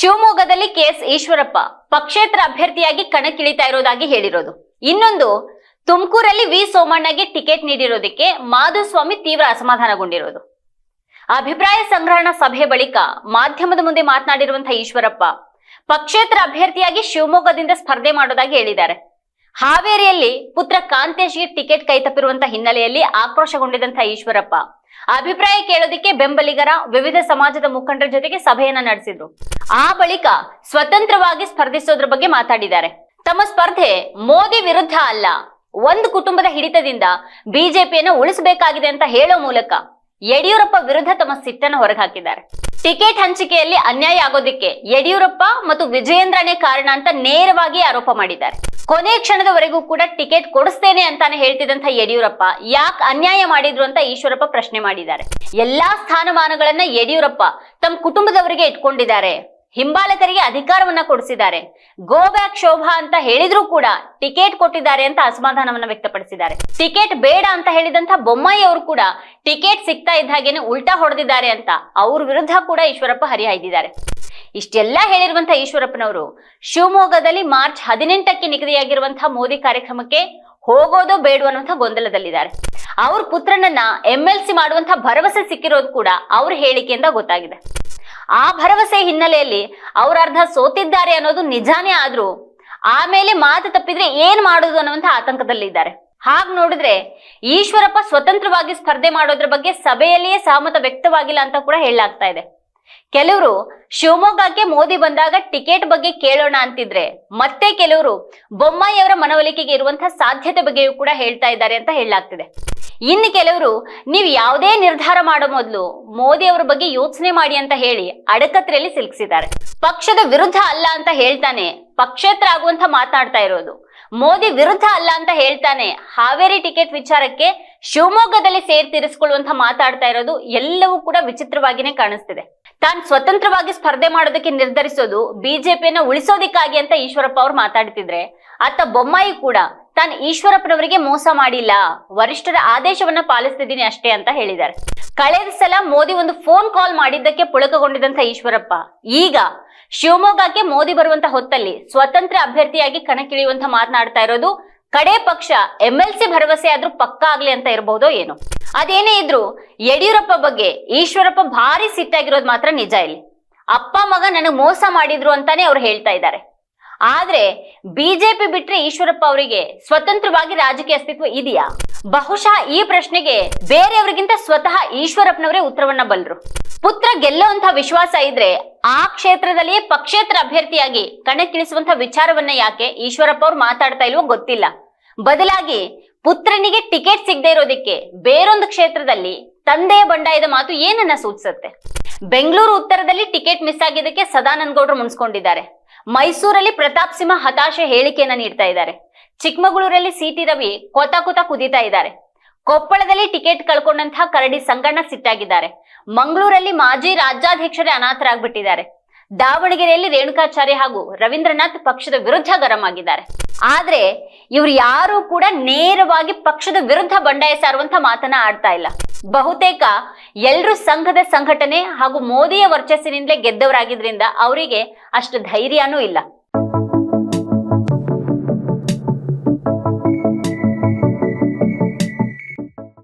ಶಿವಮೊಗ್ಗದಲ್ಲಿ ಕೆಎಸ್ ಈಶ್ವರಪ್ಪ ಪಕ್ಷೇತರ ಅಭ್ಯರ್ಥಿಯಾಗಿ ಕಣಕ್ಕಿಳಿತಾ ಇರೋದಾಗಿ ಹೇಳಿರೋದು. ಇನ್ನೊಂದು, ತುಮಕೂರಲ್ಲಿ ವಿ ಸೋಮಣ್ಣಗೆ ಟಿಕೆಟ್ ನೀಡಿರೋದಕ್ಕೆ ಮಾಧುಸ್ವಾಮಿ ತೀವ್ರ ಅಸಮಾಧಾನಗೊಂಡಿರೋದು. ಅಭಿಪ್ರಾಯ ಸಂಗ್ರಹಣಾ ಸಭೆ ಬಳಿಕ ಮಾಧ್ಯಮದ ಮುಂದೆ ಮಾತನಾಡಿರುವಂತಹ ಈಶ್ವರಪ್ಪ ಪಕ್ಷೇತರ ಅಭ್ಯರ್ಥಿಯಾಗಿ ಶಿವಮೊಗ್ಗದಿಂದ ಸ್ಪರ್ಧೆ ಮಾಡೋದಾಗಿ ಹೇಳಿದ್ದಾರೆ. ಹಾವೇರಿಯಲ್ಲಿ ಪುತ್ರ ಕಾಂತೇಶ್ಗೆ ಟಿಕೆಟ್ ಕೈತಪ್ಪಿರುವಂತಹ ಹಿನ್ನೆಲೆಯಲ್ಲಿ ಆಕ್ರೋಶಗೊಂಡಿದ್ದಂತಹ ಈಶ್ವರಪ್ಪ ಅಭಿಪ್ರಾಯ ಕೇಳೋದಿಕ್ಕೆ ಬೆಂಬಲಿಗರ ವಿವಿಧ ಸಮಾಜದ ಮುಖಂಡರ ಜೊತೆಗೆ ಸಭೆಯನ್ನ ನಡೆಸಿದ್ರು. ಆ ಬಳಿಕ ಸ್ವತಂತ್ರವಾಗಿ ಸ್ಪರ್ಧಿಸೋದ್ರ ಬಗ್ಗೆ ಮಾತಾಡಿದ್ದಾರೆ. ತಮ್ಮ ಸ್ಪರ್ಧೆ ಮೋದಿ ವಿರುದ್ಧ ಅಲ್ಲ, ಒಂದು ಕುಟುಂಬದ ಹಿಡಿತದಿಂದ ಬಿಜೆಪಿಯನ್ನು ಉಳಿಸಬೇಕಾಗಿದೆ ಅಂತ ಹೇಳೋ ಮೂಲಕ ಯಡಿಯೂರಪ್ಪ ವಿರುದ್ಧ ತಮ್ಮ ಸಿಟ್ಟನ್ನು ಹೊರಹಾಕಿದ್ದಾರೆ. ಟಿಕೆಟ್ ಹಂಚಿಕೆಯಲ್ಲಿ ಅನ್ಯಾಯ ಆಗೋದಿಕ್ಕೆ ಯಡಿಯೂರಪ್ಪ ಮತ್ತು ವಿಜಯೇಂದ್ರನೇ ಕಾರಣ ಅಂತ ನೇರವಾಗಿ ಆರೋಪ ಮಾಡಿದ್ದಾರೆ. ಕೊನೆ ಕ್ಷಣದವರೆಗೂ ಕೂಡ ಟಿಕೆಟ್ ಕೊಡಿಸ್ತೇನೆ ಅಂತಾನೆ ಹೇಳ್ತಿದ್ದಂತ ಯಡಿಯೂರಪ್ಪ ಯಾಕೆ ಅನ್ಯಾಯ ಮಾಡಿದ್ರು ಅಂತ ಈಶ್ವರಪ್ಪ ಪ್ರಶ್ನೆ ಮಾಡಿದ್ದಾರೆ. ಎಲ್ಲಾ ಸ್ಥಾನಮಾನಗಳನ್ನ ಯಡಿಯೂರಪ್ಪ ತಮ್ಮ ಕುಟುಂಬದವರಿಗೆ ಇಟ್ಕೊಂಡಿದ್ದಾರೆ. ಹಿಂಬಾಲಕರಿಗೆ ಅಧಿಕಾರವನ್ನ ಕೊಡಿಸಿದ್ದಾರೆ. ಗೋ ಬ್ಯಾಕ್ ಶೋಭಾ ಅಂತ ಹೇಳಿದ್ರು ಕೂಡ ಟಿಕೆಟ್ ಕೊಟ್ಟಿದ್ದಾರೆ ಅಂತ ಅಸಮಾಧಾನವನ್ನ ವ್ಯಕ್ತಪಡಿಸಿದ್ದಾರೆ. ಟಿಕೆಟ್ ಬೇಡ ಅಂತ ಹೇಳಿದಂತ ಬೊಮ್ಮಾಯಿ ಅವರು ಕೂಡ ಟಿಕೆಟ್ ಸಿಗ್ತಾ ಇದ್ದ ಹಾಗೇನೆ ಉಲ್ಟಾ ಹೊಡೆದಿದ್ದಾರೆ ಅಂತ ಅವ್ರ ವಿರುದ್ಧ ಕೂಡ ಈಶ್ವರಪ್ಪ ಹರಿಹಾಯ್ದಿದ್ದಾರೆ. ಇಷ್ಟೆಲ್ಲ ಹೇಳಿರುವಂತಹ ಈಶ್ವರಪ್ಪನವರು, ಶಿವಮೊಗ್ಗದಲ್ಲಿ ಮಾರ್ಚ್ ಹದಿನೆಂಟಕ್ಕೆ ನಿಗದಿಯಾಗಿರುವಂತಹ ಮೋದಿ ಕಾರ್ಯಕ್ರಮಕ್ಕೆ ಹೋಗೋದು ಬೇಡು ಅನ್ನುವಂಥ ಗೊಂದಲದಲ್ಲಿದ್ದಾರೆ. ಅವ್ರ ಪುತ್ರನನ್ನ ಎಂ ಎಲ್ ಸಿ ಮಾಡುವಂತಹ ಭರವಸೆ ಸಿಕ್ಕಿರೋದು ಕೂಡ ಅವ್ರ ಹೇಳಿಕೆಯಿಂದ ಗೊತ್ತಾಗಿದೆ. ಆ ಭರವಸೆ ಹಿನ್ನೆಲೆಯಲ್ಲಿ ಅವ್ರ ಅರ್ಧ ಸೋತಿದ್ದಾರೆ ಅನ್ನೋದು ನಿಜಾನೇ ಆದ್ರೂ, ಆಮೇಲೆ ಮಾತು ತಪ್ಪಿದ್ರೆ ಏನ್ ಮಾಡೋದು ಅನ್ನುವಂಥ ಆತಂಕದಲ್ಲಿದ್ದಾರೆ. ಹಾಗ್ ನೋಡಿದ್ರೆ ಈಶ್ವರಪ್ಪ ಸ್ವತಂತ್ರವಾಗಿ ಸ್ಪರ್ಧೆ ಮಾಡೋದ್ರ ಬಗ್ಗೆ ಸಭೆಯಲ್ಲಿಯೇ ಸಹಮತ ವ್ಯಕ್ತವಾಗಿಲ್ಲ ಅಂತ ಕೂಡ ಹೇಳಲಾಗ್ತಾ ಇದೆ. ಕೆಲವರು ಶಿವಮೊಗ್ಗಕ್ಕೆ ಮೋದಿ ಬಂದಾಗ ಟಿಕೆಟ್ ಬಗ್ಗೆ ಕೇಳೋಣ ಅಂತಿದ್ರೆ, ಮತ್ತೆ ಕೆಲವರು ಬೊಮ್ಮಾಯಿಯವರ ಮನವೊಲಿಕೆಗೆ ಇರುವಂತಹ ಸಾಧ್ಯತೆ ಬಗ್ಗೆಯೂ ಕೂಡ ಹೇಳ್ತಾ ಇದ್ದಾರೆ ಅಂತ ಹೇಳಲಾಗ್ತಿದೆ. ಇನ್ನು ಕೆಲವರು, ನೀವು ಯಾವುದೇ ನಿರ್ಧಾರ ಮಾಡೋ ಮೊದಲು ಮೋದಿ ಅವರ ಬಗ್ಗೆ ಯೋಚನೆ ಮಾಡಿ ಅಂತ ಹೇಳಿ ಅಡಕತ್ರೆಯಲ್ಲಿ ಸಿಲುಕಿಸಿದ್ದಾರೆ. ಪಕ್ಷದ ವಿರುದ್ಧ ಅಲ್ಲ ಅಂತ ಹೇಳ್ತಾನೆ, ಪಕ್ಷೇತರ ಆಗುವಂತ ಮಾತನಾಡ್ತಾ ಇರೋದು. ಮೋದಿ ವಿರುದ್ಧ ಅಲ್ಲ ಅಂತ ಹೇಳ್ತಾನೆ, ಹಾವೇರಿ ಟಿಕೆಟ್ ವಿಚಾರಕ್ಕೆ ಶಿವಮೊಗ್ಗದಲ್ಲಿ ಸೇರ್ ತೀರಿಸಿಕೊಳ್ಳುವಂತ ಮಾತಾಡ್ತಾ ಇರೋದು ಎಲ್ಲವೂ ಕೂಡ ವಿಚಿತ್ರವಾಗಿನೇ ಕಾಣಿಸ್ತಿದೆ. ತಾನು ಸ್ವತಂತ್ರವಾಗಿ ಸ್ಪರ್ಧೆ ಮಾಡೋದಕ್ಕೆ ನಿರ್ಧರಿಸೋದು ಬಿಜೆಪಿಯನ್ನ ಉಳಿಸೋದಿಕ್ಕಾಗಿ ಅಂತ ಈಶ್ವರಪ್ಪ ಅವ್ರು ಮಾತಾಡ್ತಿದ್ರೆ ಅತ್ತ ಬೊಮ್ಮಾಯಿ ಕೂಡ ತಾನು ಈಶ್ವರಪ್ಪನವರಿಗೆ ಮೋಸ ಮಾಡಿಲ್ಲ, ವರಿಷ್ಠರ ಆದೇಶವನ್ನ ಪಾಲಿಸ್ತಿದ್ದೀನಿ ಅಷ್ಟೇ ಅಂತ ಹೇಳಿದ್ದಾರೆ. ಕಳೆದ ಸಲ ಮೋದಿ ಒಂದು ಫೋನ್ ಕಾಲ್ ಮಾಡಿದ್ದಕ್ಕೆ ಪುಳಕಗೊಂಡಿದ್ದಂತ ಈಶ್ವರಪ್ಪ. ಈಗ ಶಿವಮೊಗ್ಗಕ್ಕೆ ಮೋದಿ ಬರುವಂತ ಹೊತ್ತಲ್ಲಿ ಸ್ವತಂತ್ರ ಅಭ್ಯರ್ಥಿಯಾಗಿ ಕಣಕ್ಕಿಳಿಯುವಂತ ಮಾತನಾಡ್ತಾ ಇರೋದು ಕಡೆ ಪಕ್ಷ ಎಂ ಎಲ್ ಸಿ ಭರವಸೆ ಆದ್ರೂ ಪಕ್ಕ ಆಗ್ಲಿ ಅಂತ ಇರಬಹುದೋ ಏನೋ. ಅದೇನೇ ಇದ್ರು ಯಡಿಯೂರಪ್ಪ ಬಗ್ಗೆ ಈಶ್ವರಪ್ಪ ಭಾರಿ ಸಿಟ್ಟಾಗಿರೋದು ಮಾತ್ರ ನಿಜ ಇಲ್ಲಿ. ಅಪ್ಪ ಮಗ ನನಗೆ ಮೋಸ ಮಾಡಿದ್ರು ಅಂತಾನೆ ಅವ್ರು ಹೇಳ್ತಾ ಇದ್ದಾರೆ. ಆದ್ರೆ ಬಿಜೆಪಿ ಬಿಟ್ರೆ ಈಶ್ವರಪ್ಪ ಅವರಿಗೆ ಸ್ವತಂತ್ರವಾಗಿ ರಾಜಕೀಯ ಅಸ್ತಿತ್ವ ಇದೆಯಾ? ಬಹುಶಃ ಈ ಪ್ರಶ್ನೆಗೆ ಬೇರೆಯವರಿಗಿಂತ ಸ್ವತಃ ಈಶ್ವರಪ್ಪನವರೇ ಉತ್ತರವನ್ನ ಬಲ್ರು. ಪುತ್ರ ಗೆಲ್ಲುವಂತ ವಿಶ್ವಾಸ ಇದ್ರೆ ಆ ಕ್ಷೇತ್ರದಲ್ಲಿಯೇ ಪಕ್ಷೇತರ ಅಭ್ಯರ್ಥಿಯಾಗಿ ಕಣಕ್ಕಿಳಿಸುವಂತ ವಿಚಾರವನ್ನ ಯಾಕೆ ಈಶ್ವರಪ್ಪ ಅವ್ರು ಮಾತಾಡ್ತಾ ಇಲ್ವೋ ಗೊತ್ತಿಲ್ಲ. ಬದಲಾಗಿ ಪುತ್ರನಿಗೆ ಟಿಕೆಟ್ ಸಿಗದೆ ಇರೋದಕ್ಕೆ ಬೇರೊಂದು ಕ್ಷೇತ್ರದಲ್ಲಿ ತಂದೆಯ ಬಂಡಾಯದ ಮಾತು ಏನನ್ನ ಸೂಚಿಸುತ್ತೆ? ಬೆಂಗಳೂರು ಉತ್ತರದಲ್ಲಿ ಟಿಕೆಟ್ ಮಿಸ್ ಆಗಿದ್ದಕ್ಕೆ ಸದಾನಂದ ಗೌಡರು ಮುನ್ಸ್ಕೊಂಡಿದ್ದಾರೆ. ಮೈಸೂರಲ್ಲಿ ಪ್ರತಾಪ್ ಸಿಂಹ ಹತಾಶೆ ಹೇಳಿಕೆಯನ್ನ ನೀಡ್ತಾ ಇದ್ದಾರೆ. ಚಿಕ್ಕಮಗಳೂರಲ್ಲಿ ಸಿಟಿ ರವಿ ಕೊತ ಕೊತ ಕುದೀತಾ ಇದ್ದಾರೆ. ಕೊಪ್ಪಳದಲ್ಲಿ ಟಿಕೆಟ್ ಕಳ್ಕೊಂಡಂತಹ ಕರಡಿ ಸಂಗಣ್ಣ ಸಿಟ್ಟಾಗಿದ್ದಾರೆ. ಮಂಗಳೂರಲ್ಲಿ ಮಾಜಿ ರಾಜ್ಯಾಧ್ಯಕ್ಷರೇ ಅನಾಥರಾಗ್ಬಿಟ್ಟಿದ್ದಾರೆ. ದಾವಣಗೆರೆಯಲ್ಲಿ ರೇಣುಕಾಚಾರ್ಯ ಹಾಗೂ ರವೀಂದ್ರನಾಥ್ ಪಕ್ಷದ ವಿರುದ್ಧ ಗರಂ ಆಗಿದ್ದಾರೆ ಆದ್ರೆ ಇವ್ರು ಯಾರು ಕೂಡ ನೇರವಾಗಿ ಪಕ್ಷದ ವಿರುದ್ಧ ಬಂಡಾಯ ಸಾರುವಂತ ಮಾತನ್ನ ಆಡ್ತಾ ಇಲ್ಲ. ಬಹುತೇಕ ಎಲ್ರು ಸಂಘದ ಸಂಘಟನೆ ಹಾಗೂ ಮೋದಿಯ ವರ್ಚಸ್ಸಿನಿಂದಲೇ ಗೆದ್ದವರಾಗಿದ್ರಿಂದ ಅವರಿಗೆ ಅಷ್ಟು ಧೈರ್ಯನೂ ಇಲ್ಲ.